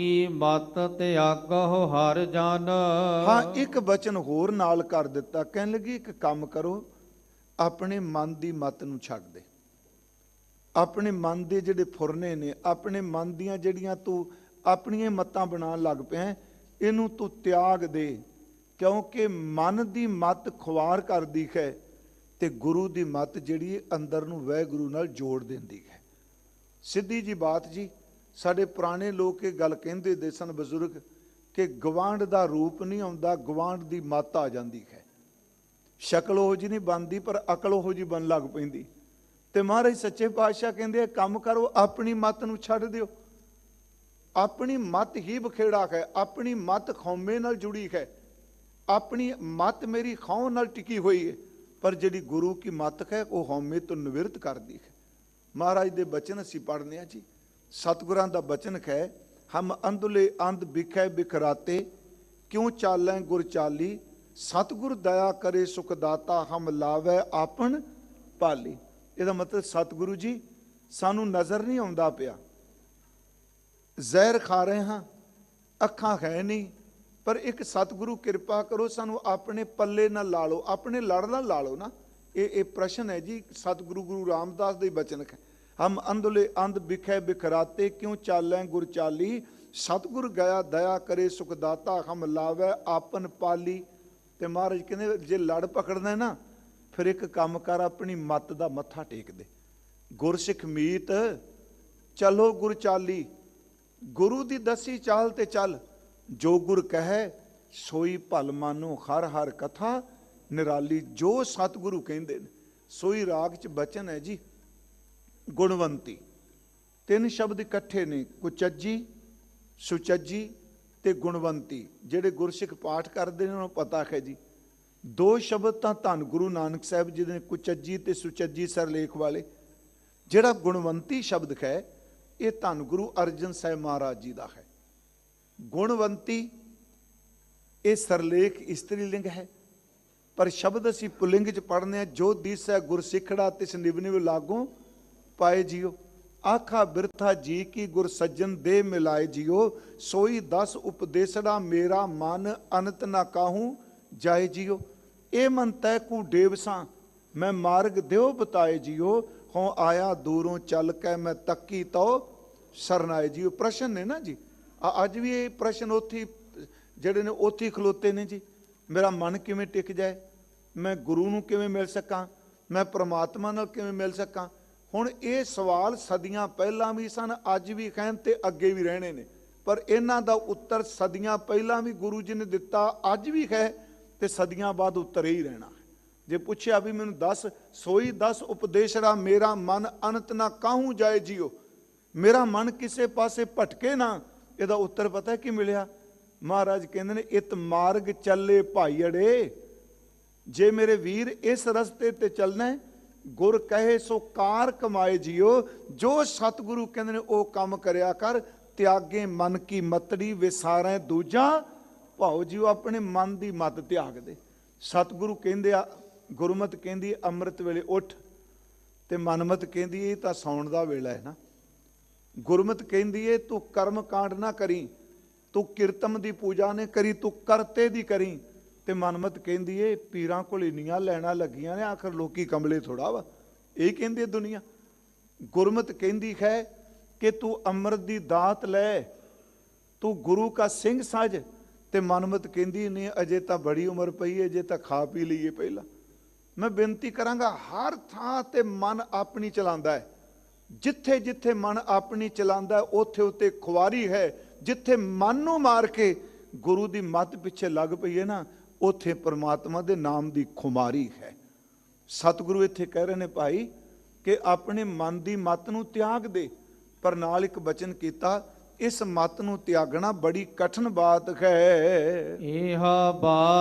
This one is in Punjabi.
ਕੀ ਮਤ ਤਿਆਗਹੁ ਹਰ ਜਨ? ਹਾਂ, ਇੱਕ ਬਚਨ ਹੋਰ ਨਾਲ ਕਰ ਦਿੱਤਾ। ਕਹਿਣ ਲੱਗੀ, ਇੱਕ ਕੰਮ ਕਰੋ, ਆਪਣੇ ਮਨ ਦੀ ਮਤ ਨੂੰ ਛੱਡ ਦੇ। ਆਪਣੇ ਮਨ ਦੇ ਜਿਹੜੇ ਫੁਰਨੇ ਨੇ, ਆਪਣੇ ਮਨ ਦੀਆਂ ਜਿਹੜੀਆਂ ਤੂੰ ਆਪਣੀਆਂ ਮਤਾਂ ਬਣਾਉਣ ਲੱਗ ਪਿਆ ਇਹਨੂੰ ਤੂੰ ਤਿਆਗ ਦੇ। ਕਿਉਂਕਿ ਮਨ ਦੀ ਮਤ ਖੁਆਰ ਕਰਦੀ ਹੈ ਤੇ ਗੁਰੂ ਦੀ ਮਤ ਜਿਹੜੀ ਅੰਦਰ ਨੂੰ ਵੈਗੁਰੂ ਨਾਲ ਜੋੜ ਦਿੰਦੀ ਹੈ। ਸਿੱਧੀ ਜੀ ਬਾਤ ਜੀ ਸਾਡੇ ਪੁਰਾਣੇ ਲੋਕ ਇਹ ਗੱਲ ਕਹਿੰਦੇ ਦੇ ਸਨ ਬਜ਼ੁਰਗ ਕਿ ਗਵਾਂਡ ਦਾ ਰੂਪ ਨਹੀਂ ਆਉਂਦਾ ਗਵਾਂਡ ਦੀ ਮੱਤ ਆ ਜਾਂਦੀ ਹੈ। ਸ਼ਕਲ ਉਹ ਜੀ ਨਹੀਂ ਬਣਦੀ ਪਰ ਅਕਲ ਉਹ ਜੀ ਬਣ ਲੱਗ ਪੈਂਦੀ। ਤੇ ਮਹਾਰਾਜ ਸੱਚੇ ਪਾਤਸ਼ਾਹ ਕਹਿੰਦੇ ਆ, ਕੰਮ ਕਰੋ ਆਪਣੀ ਮੱਤ ਨੂੰ ਛੱਡ ਦਿਓ। ਆਪਣੀ ਮੱਤ ਹੀ ਬਖੇੜਾ ਹੈ ਆਪਣੀ ਮਤ ਖੌਮੇ ਨਾਲ ਜੁੜੀ ਹੈ। ਆਪਣੀ ਮੱਤ ਮੇਰੀ ਖੌ ਨਾਲ ਟਿਕੀ ਹੋਈ ਹੈ ਪਰ ਜਿਹੜੀ ਗੁਰੂ ਕੀ ਮੱਤ ਹੈ ਉਹ ਹਉਮੈ ਤੋਂ ਨਿਵਰਤ ਕਰਦੀ ਹੈ। ਮਹਾਰਾਜ ਦੇ ਬਚਨ ਅਸੀਂ ਪੜ੍ਹਨੇ ਆ ਜੀ। ਸਤਿਗੁਰਾਂ ਦਾ ਬਚਨ ਹੈ, ਹਮ ਅੰਧਲੇ ਅੰਧ ਬਿਖੈ ਬਿਖਰਾਤੇ, ਕਿਉਂ ਚਾਲੈ ਗੁਰ ਚਾਲੀ? ਸਤਿਗੁਰ ਦਇਆ ਕਰੇ ਸੁਖ ਦਾਤਾ, ਹਮ ਲਾਵੈ ਆਪਨ ਪਾਲੀ। ਇਹਦਾ ਮਤਲਬ ਸਤਿਗੁਰੂ ਜੀ, ਸਾਨੂੰ ਨਜ਼ਰ ਨਹੀਂ ਆਉਂਦਾ ਪਿਆ। ਜ਼ਹਿਰ ਖਾ ਰਹੇ ਹਾਂ, ਅੱਖਾਂ ਹੈ ਨਹੀਂ, ਪਰ ਇੱਕ ਸਤਿਗੁਰੂ ਕਿਰਪਾ ਕਰੋ, ਸਾਨੂੰ ਆਪਣੇ ਪੱਲੇ ਨਾਲ ਲਾ ਲਓ ਆਪਣੇ ਲੜ ਨਾਲ ਲਾ ਲਓ ਨਾ। ਇਹ ਇਹ ਪ੍ਰਸ਼ਨ ਹੈ ਜੀ, ਸਤਿਗੁਰੂ ਗੁਰੂ ਰਾਮਦਾਸ ਦੇ ਬਚਨ ਹੈ। ਹਮ ਅੰਧਲੇ ਅੰਧ ਬਿਖੈ ਬਿਖਰਾਤੇ ਕਿਉ ਚਾਲੈ ਗੁਰ ਚਾਲੀ? ਸਤਿਗੁਰ ਗਿਆ ਦਇਆ ਕਰੇ ਸੁਖ ਦਾਤਾ, ਹਮ ਲਾਵੈ ਆਪਨ ਪਾਲੀ। ਤੇ ਮਹਾਰਾਜ ਕਹਿੰਦੇ, ਜੇ ਲੜ ਪਕੜਦਾ ਨਾ, ਫਿਰ ਇੱਕ ਕੰਮ ਕਰ, ਆਪਣੀ ਮੱਤ ਦਾ ਮੱਥਾ ਟੇਕ ਦੇ। ਗੁਰਸਿੱਖ ਮੀਤ, ਚਲੋ ਗੁਰ ਚਾਲੀ। ਗੁਰੂ ਦੀ ਦਸੀ ਚਾਲ ਤੇ ਚੱਲ। ਜੋ ਗੁਰ ਕਹੈ, ਸੋਈ ਭਲ ਮਾਨੋ ਹਰ ਹਰ ਕਥਾ। ਨਿਰਾਲੀ ਜੋ ਸਤਿਗੁਰੂ ਕਹਿੰਦੇ ਨੇ, ਸੋਈ ਰਾਗ ਚ ਬਚਨ ਹੈ ਜੀ। ਗੁਣਵੰਤੀ। ਤਿੰਨ ਸ਼ਬਦ ਇਕੱਠੇ ਨੇ ਕੁਚੱਜੀ ਸੁਚੱਜੀ ਤੇ ਗੁਣਵੰਤੀ। ਜਿਹੜੇ ਗੁਰਸਿੱਖ ਪਾਠ ਕਰਦੇ ਨੇ ਉਹਨਾਂ ਨੂੰ ਪਤਾ ਹੈ ਜੀ। ਦੋ ਸ਼ਬਦ ਤਾਂ ਧੰਨ ਗੁਰੂ ਨਾਨਕ ਸਾਹਿਬ ਜੀ ਦੇ ਨੇ, ਕੁਚੱਜੀ ਤੇ ਸੁਚੱਜੀ ਸਰਲੇਖ ਵਾਲੇ। ਜਿਹੜਾ ਗੁਣਵੰਤੀ ਸ਼ਬਦ ਹੈ ਇਹ ਧੰਨ ਗੁਰੂ ਅਰਜਨ ਸਾਹਿਬ ਮਹਾਰਾਜ ਜੀ ਦਾ ਹੈ। ਗੁਣਵੰਤੀ ਇਹ ਸਰਲੇਖ ਇਸਤਰੀ ਲਿੰਗ ਹੈ। ਪਰ ਸ਼ਬਦ ਅਸੀਂ ਪੁਲਿੰਗ ਚ ਪੜ੍ਹਨੇ ਆ ਜੋ ਦਿਸੈ ਗੁਰ ਸਿੱਖੜਾ ਤਿਸ ਨਿਵ ਨਿਵ ਲਾਗੋਂ ਪਾਏ ਜਿਓ। ਆਖਾ, ਬਿਰਥਾ ਜੀ ਕੀ ਗੁਰ ਸੱਜਣ ਦੇ ਮਿਲਾਏ ਜਿਓ। ਸੋਈ ਦਸ ਉਪਦੇਸੜਾ ਮੇਰਾ ਮਨ ਅਨੰਤ ਨਾ ਕਾਹੂ ਜਾਏ ਜਿਓ। ਇਹ ਮਨ ਤੈ ਕੂ ਡੇਵਸਾਂ ਮੈਂ ਮਾਰਗ ਦਿਓ ਬਤਾਏ ਜਿਓ। ਹੋਂ ਆਇਆ ਦੂਰੋਂ ਚੱਲ ਕੇ ਮੈਂ ਤੱਕੀ ਤੋ ਸਰਨਾਏ ਜਿਓ। ਪ੍ਰਸ਼ਨ ਨੇ ਨਾ ਜੀ। ਅੱਜ ਵੀ ਇਹ ਪ੍ਰਸ਼ਨ ਉੱਥੇ ਜਿਹੜੇ ਨੇ ਉੱਥੇ ਖਲੋਤੇ ਨੇ ਜੀ। ਮੇਰਾ ਮਨ ਕਿਵੇਂ ਟਿਕ ਜਾਏ? ਮੈਂ ਗੁਰੂ ਨੂੰ ਕਿਵੇਂ ਮਿਲ ਸਕਾਂ? ਮੈਂ ਪ੍ਰਮਾਤਮਾ ਨਾਲ ਕਿਵੇਂ ਮਿਲ ਸਕਾਂ? ਹੁਣ ਇਹ ਸਵਾਲ ਸਦੀਆਂ ਪਹਿਲਾਂ ਵੀ ਸਨ ਅੱਜ ਵੀ ਕਹਿਣ ਤੇ ਅੱਗੇ ਵੀ ਰਹਿਣੇ ਨੇ। ਪਰ ਇਹਨਾਂ ਦਾ ਉੱਤਰ ਸਦੀਆਂ ਪਹਿਲਾਂ ਵੀ ਗੁਰੂ ਜੀ ਨੇ ਦਿੱਤਾ ਅੱਜ ਵੀ ਹੈ ਤੇ ਸਦੀਆਂ ਬਾਅਦ ਉੱਤਰ ਹੀ ਰਹਿਣਾ ਜੇ ਪੁੱਛਿਆ ਵੀ ਮੈਨੂੰ ਦੱਸ ਸੋਈ ਦੱਸ ਉਪਦੇਸ਼ਰਾ ਮੇਰਾ ਮਨ ਅਨੰਤ ਨਾ ਕਾਹੂ ਜਾਏ ਜੀਓ? ਮੇਰਾ ਮਨ ਕਿਸੇ ਪਾਸੇ ਭਟਕੇ ਨਾ? ਇਹਦਾ ਉੱਤਰ ਪਤਾ ਕੀ ਮਿਲਿਆ? ਮਹਾਰਾਜ ਕਹਿੰਦੇ ਨੇ ਇਤ ਮਾਰਗ ਚੱਲੇ ਭਾਈ ਅੜੇ। ਜੇ ਮੇਰੇ ਵੀਰ ਇਸ ਰਸਤੇ ਤੇ ਚੱਲਣਾ ਹੈ, ਗੁਰ ਕਹੇ ਸੋ ਕਾਰ ਕਮਾਏ ਜਿਓ, ਜੋ ਸਤਿਗੁਰੂ ਕਹਿੰਦੇ ਨੇ ਉਹ ਕੰਮ ਕਰਿਆ ਕਰ, ਤਿਆਗੇ ਮਨ ਕੀ ਮਤੜੀ ਵਿਸਾਰੈ ਦੂਜਾ, ਭਾਉ ਜਿਉ ਆਪਣੇ ਮਨ ਦੀ ਮਤ ਤਿਆਗ ਦੇ ਸਤਿਗੁਰੂ ਕਹਿੰਦੇ ਆ, ਗੁਰਮਤ ਕਹਿੰਦੀ, ਅੰਮ੍ਰਿਤ ਵੇਲੇ ਉੱਠ ਤੇ ਮਨਮਤ ਕਹਿੰਦੀ, ਇਹ ਤਾਂ ਸੌਣ ਦਾ ਵੇਲਾ ਹੈ ਨਾ। ਗੁਰਮਤ ਕਹਿੰਦੀ ਏ, ਤੂੰ ਕਰਮ ਕਾਂਡ ਨਾ ਕਰੀ, ਤੂੰ ਕੀਰਤਮ ਦੀ ਪੂਜਾ ਨੇ ਕਰੀ, ਤੂੰ ਕਰਤੇ ਦੀ ਕਰੀ ਤੇ ਮਨਮਤ ਕਹਿੰਦੀ ਏ ਪੀਰਾਂ ਕੋਲ ਇੰਨੀਆਂ ਲੈਣਾ ਲੱਗੀਆਂ ਨੇ ਆਖਰ ਲੋਕੀ ਕਮਲੇ ਥੋੜਾ ਵਾ। ਇਹ ਕਹਿੰਦੀ ਦੁਨੀਆ। ਗੁਰਮਤ ਕਹਿੰਦੀ ਹੈ ਕਿ ਤੂੰ ਅੰਮ੍ਰਿਤ ਦੀ ਦਾਤ ਲੈ ਤੂੰ ਗੁਰੂ ਕਾ ਸਿੰਘ ਸਜ। ਤੇ ਮਨਮਤ ਕਹਿੰਦੀ ਨੇ ਅਜੇ ਤਾਂ ਬੜੀ ਉਮਰ ਪਈ ਏ ਜੇ ਤਾਂ ਖਾ ਪੀ ਲਈਏ ਪਹਿਲਾਂ। ਮੈਂ ਬੇਨਤੀ ਕਰਾਂਗਾ ਹਰ ਥਾਂ ਤੇ ਮਨ ਆਪਣੀ ਚਲਾਉਂਦਾ ਹੈ ਜਿੱਥੇ ਜਿੱਥੇ ਮਨ ਆਪਣੀ ਚਲਾਉਂਦਾ ਹੈ, ਉੱਥੇ ਉੱਤੇ ਖੁਆਰੀ ਹੈ। ਜਿੱਥੇ ਮਨ ਨੂੰ ਮਾਰ ਕੇ ਗੁਰੂ ਦੀ ਮੱਤ ਪਿੱਛੇ ਲੱਗ ਪਈ ਹੈ ਨਾ ਉੱਥੇ ਪ੍ਰਮਾਤਮਾ ਦੇ ਨਾਮ ਦੀ ਖੁਮਾਰੀ ਹੈ। ਸਤਿਗੁਰੂ ਇੱਥੇ ਕਹਿ ਰਹੇ ਨੇ, ਭਾਈ, ਕਿ ਆਪਣੇ ਮਨ ਦੀ ਮਤ ਨੂੰ ਤਿਆਗ ਦੇ। ਪਰ ਨਾਲ ਇੱਕ ਬਚਨ ਕੀਤਾ, ਇਸ ਮਤ ਨੂੰ ਤਿਆਗਣਾ ਬੜੀ ਕਠਿਨ ਬਾਤ ਹੈ। ਇਹਾ ਬਾਤ